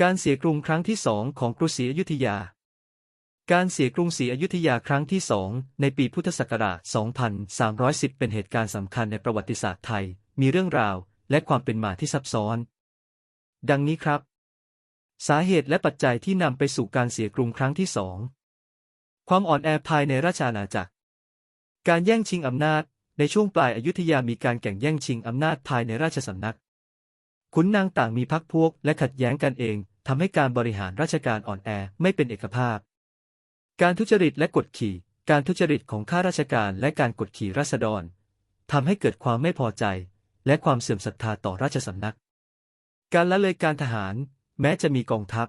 การเสียกรุงครั้งที่สองของกรุงศรีอยุธยา การเสียกรุงศรีอยุธยาครั้งที่สองในปีพุทธศักราช 2310 เป็นเหตุการณ์สำคัญในประวัติศาสตร์ไทย มีเรื่องราวและความเป็นมาที่ซับซ้อน ดังนี้ครับ สาเหตุและปัจจัยที่นำไปสู่การเสียกรุงครั้งที่สองความอ่อนแอภายในราชอาณาจักร การแย่งชิงอำนาจ ในช่วงปลายอายุธยามีการแข่งแย่งชิงอำนาจภายในราชสำนัก ขุนนางต่างมีพรรคพวกและขัดแย้งกันเองทำให้การบริหารราชการอ่อนแอไม่เป็นเอกภาพ การทุจริตและกดขี่ การทุจริตของข้าราชการและการกดขี่ราษฎรทำให้เกิดความไม่พอใจ และความเสื่อมศรัทธาต่อราชสำนัก การละเลยการทหาร แม้จะมีกองทัพ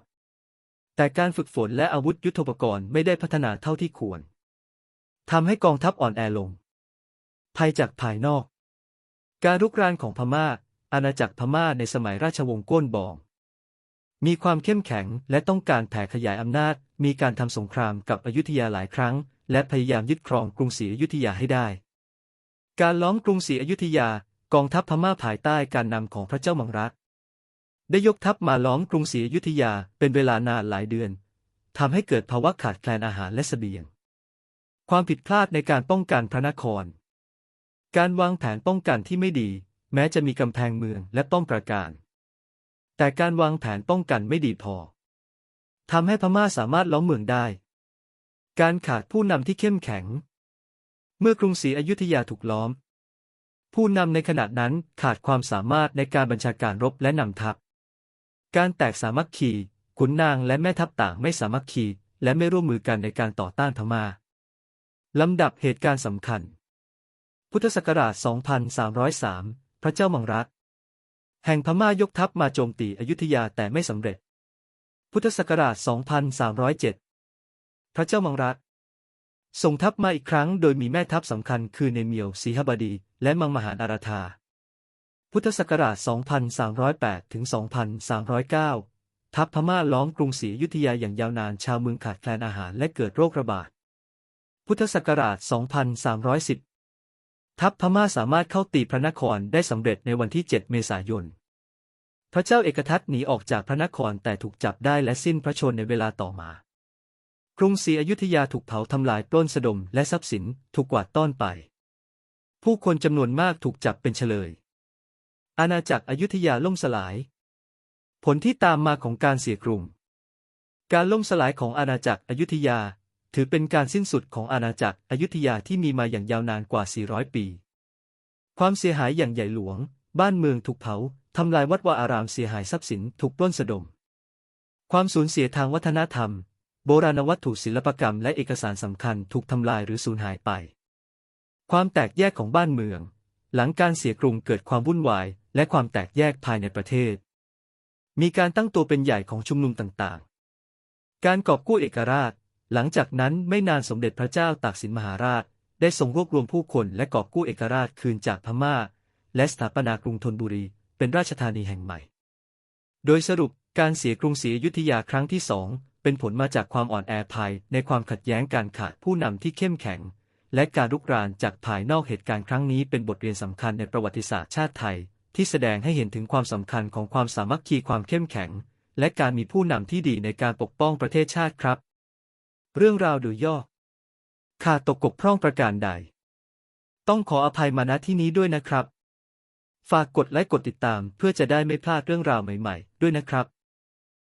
แต่การฝึกฝนและอาวุธยุทโธปกรณ์ไม่ได้พัฒนาเท่าที่ควรทำให้กองทัพอ่อนแอลง ภัยจากภายนอก การรุกรานของพม่า อาณาจักรพม่าในสมัยราชวงศ์ก้นบอง มีความเข้มแข็งและต้องการแผ่ขยายอำนาจ มีการทำสงครามกับอยุธยาหลายครั้ง และพยายามยึดครองกรุงศรีอยุธยาให้ได้ การล้อมกรุงศรีอยุธยากองทัพพม่าภายใต้การนำของพระเจ้ามังรักได้ยกทัพมาล้อมกรุงศรีอยุธยาเป็นเวลานานหลายเดือนทำให้เกิดภาวะขาดแคลนอาหารและเสบียง ความผิดพลาดในการป้องกันพระนคร การวางแผนป้องกันที่ไม่ดี แม้จะมีกำแพงเมืองและป้อมปราการ แต่การวางแผนป้องกันไม่ดีพอทำให้พม่าสามารถล้อมเมืองได้ การขาดผู้นำที่เข้มแข็ง เมื่อกรุงศรีอยุธยาถูกล้อม ผู้นำในขณะนั้นขาดความสามารถในการบัญชาการรบและนำทัพ การแตกสามัคคีขุนนางและแม่ทัพต่างไม่สามัคคีและไม่ร่วมมือกันในการต่อต้านพม่าลำดับเหตุการณ์สำคัญ พุทธศักราช 2303 พระเจ้ามังรัก แห่งพม่ายกทัพมาโจมตีอยุธยาแต่ไม่สำเร็จ พุทธศักราช 2307 พระเจ้ามังรักส่งทัพมาอีกครั้งโดยมีแม่ทัพสำคัญคือเนเมียวสีหบดี และมังมหาอาราธา พุทธศักราช 2308 ถึง 2309 ทัพพม่าล้อมกรุงศรีอยุธยาอย่างยาวนานชาวเมืองขาดแคลนอาหารและเกิดโรคระบาด พุทธศักราช 2310 ทัพพม่าสามารถเข้าตีพระนครได้สำเร็จในวันที่ 7 เมษายน พระเจ้าเอกทัตหนีออกจากพระนครแต่ถูกจับได้และสิ้นพระชนในเวลาต่อมา กรุงศรีอยุธยาถูกเผาทำลายปล้นสะดมและทรัพย์สินถูกกวาดต้อนไป ผู้คนจำนวนมากถูกจับเป็นเฉลย อาณาจักรอยุธยาล่มสลาย ผลที่ตามมาของการเสียกรุง การล่มสลายของอาณาจักรอยุธยา ถือเป็นการสิ้นสุดของอาณาจักรอยุธยาที่มีมาอย่างยาวนานกว่า 400 ปี ความเสียหายอย่างใหญ่หลวง บ้านเมืองถูกเผา ทำลายวัดวาอารามเสียหายทรัพย์สินถูกปล้นสะดม ความสูญเสียทางวัฒนธรรม โบราณวัตถุศิลปกรรมและเอกสารสำคัญถูกทำลายหรือสูญหายไป ความแตกแยกของบ้านเมือง หลังการเสียกรุงเกิดความวุ่นวาย และความแตกแยกภายในประเทศ มีการตั้งตัวเป็นใหญ่ของชุมนุมต่างๆ การกอบกู้เอกราช หลังจากนั้นไม่นานสมเด็จพระเจ้าตากสินมหาราช ได้ทรงรวบรวมผู้คนและกอบกู้เอกราชคืนจากพม่า และสถาปนากรุงธนบุรี เป็นราชธานีแห่งใหม่ โดยสรุปการเสียกรุงศรีอยุธยาครั้งที่สองเป็นผลมาจากความอ่อนแอภายในความขัดแย้งการขาดผู้นำที่เข้มแข็ง และการรุกรานจากภายนอกเหตุการณ์ครั้งนี้เป็นบทเรียนสำคัญในประวัติศาสตร์ชาติไทย ที่แสดงให้เห็นถึงความสำคัญของความสามัคคีความเข้มแข็ง และการมีผู้นำที่ดีในการปกป้องประเทศชาติครับ เรื่องราวโดยย่อขาดตกกบพร่องประการใด ต้องขออภัยมาณที่นี้ด้วยนะครับ ฝากกดไลค์กดติดตามเพื่อจะได้ไม่พลาดเรื่องราวใหม่ ๆ ด้วยนะครับ